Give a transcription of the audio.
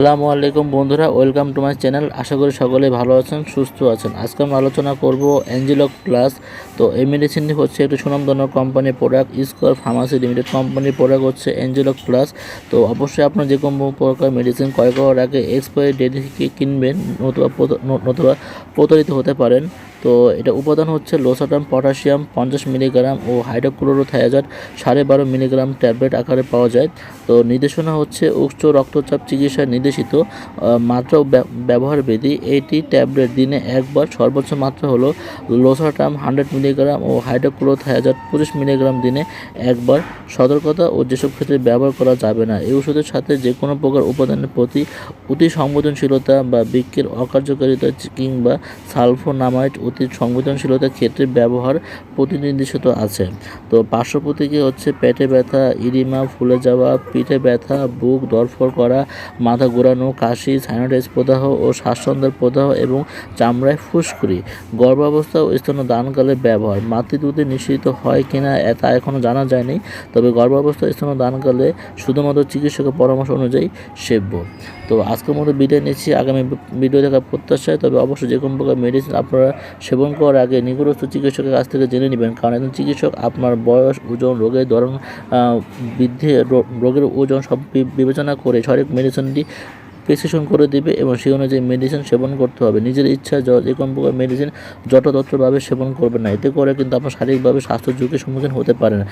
আসসালামু আলাইকুম বন্ধুরা, ওয়েলকাম টু মাই চ্যানেল। আশা করি সকলে ভালো আছেন, সুস্থ আছেন। আজকে আমি আলোচনা করব অ্যাঞ্জেলক প্লাস তো এই মেডিসিনটি হচ্ছে একটি সুনামধন্য কোম্পানির প্রোডাক্ট স্কোয়ার ফার্মাসি লিমিটেড কোম্পানির প্রোডাক্ট হচ্ছে অ্যাঞ্জেলক প্লাস তো অবশ্যই আপনার যে কোনো প্রকার মেডিসিন ক্রয় করার আগে এক্সপায়ারি ডেট থেকে কিনবেন, নতুবা নতুবা প্রতারিত হতে পারেন। তো এটা উপাদান হচ্ছে লোসাটাম পটাশিয়াম পঞ্চাশ মিলিগ্রাম ও হাইড্রোক্লোরোথায়াজার সাড়ে বারো মিলিগ্রাম ট্যাবলেট আকারে পাওয়া যায়। তো নির্দেশনা হচ্ছে উচ্চ রক্তচাপ চিকিৎসায় নির্দেশিত মাত্রা ব্যবহার বিধি এইটি ট্যাবলেট দিনে একবার, সর্বোচ্চ মাত্রা হলো লোসাটাম হান্ড্রেড মিলিগ্রাম ও হাইড্রোক্লোরোথায়াজার পঁচিশ মিলিগ্রাম দিনে একবার। সতর্কতা ও যেসব ক্ষেত্রে ব্যবহার করা যাবে না, এই ওষুধের সাথে যে কোনো প্রকার উপাদানের প্রতি অতি সংবেদনশীলতা বা বৃক্ষের অকার্যকারিতা কিংবা সালফোনামাইড অতি সংবেদনশীলতার ক্ষেত্রে ব্যবহার প্রতিনির্দেশিত আছে। তো পার্শ্ব হচ্ছে পেটে ব্যথা, ইরিমা, ফুলে যাওয়া, পিঠে ব্যথা, বুক দরফর করা, মাথা ঘোরানো কাশি সাইনোটাইস প্রদাহ ও শ্বাসচন্দ্রের প্রদাহ এবং চামড়ায় ফুসকুড়ি। গর্ভাবস্থা ও স্তন দানকালে ব্যবহার। মাতৃদুধে নিশ্চিত হয় কিনা তা এখনও জানা যায়নি, তবে গর্ভাবস্থা স্তন দানকালে শুধুমাত্র চিকিৎসকের পরামর্শ অনুযায়ী সেব্য। তো আজকের মতো বিদায় নিচ্ছি। আগামী ভিডিও দেখার প্রত্যাশায়, তবে অবশ্যই যে কোনো প্রকার মেডিসিন আপনারা সেবন করার আগে নিকটস্থ চিকিৎসকের কাছ থেকে জেনে নেবেন। কারণ একজন চিকিৎসক আপনার বয়স, ওজন, রোগের ধরন বৃদ্ধি রোগের ওজন সব বিবেচনা করে সঠিক মেডিসিনটি প্রেসক্রিপশন করে দিবে এবং সেই অনুযায়ী মেডিসিন সেবন করতে হবে। নিজের ইচ্ছা য- কোনো প্রকার মেডিসিন যথাযথভাবে সেবন করবে না। এতে করে কিন্তু আপনার শারীরিকভাবে স্বাস্থ্য ঝুঁকির সম্মুখীন হতে পারেন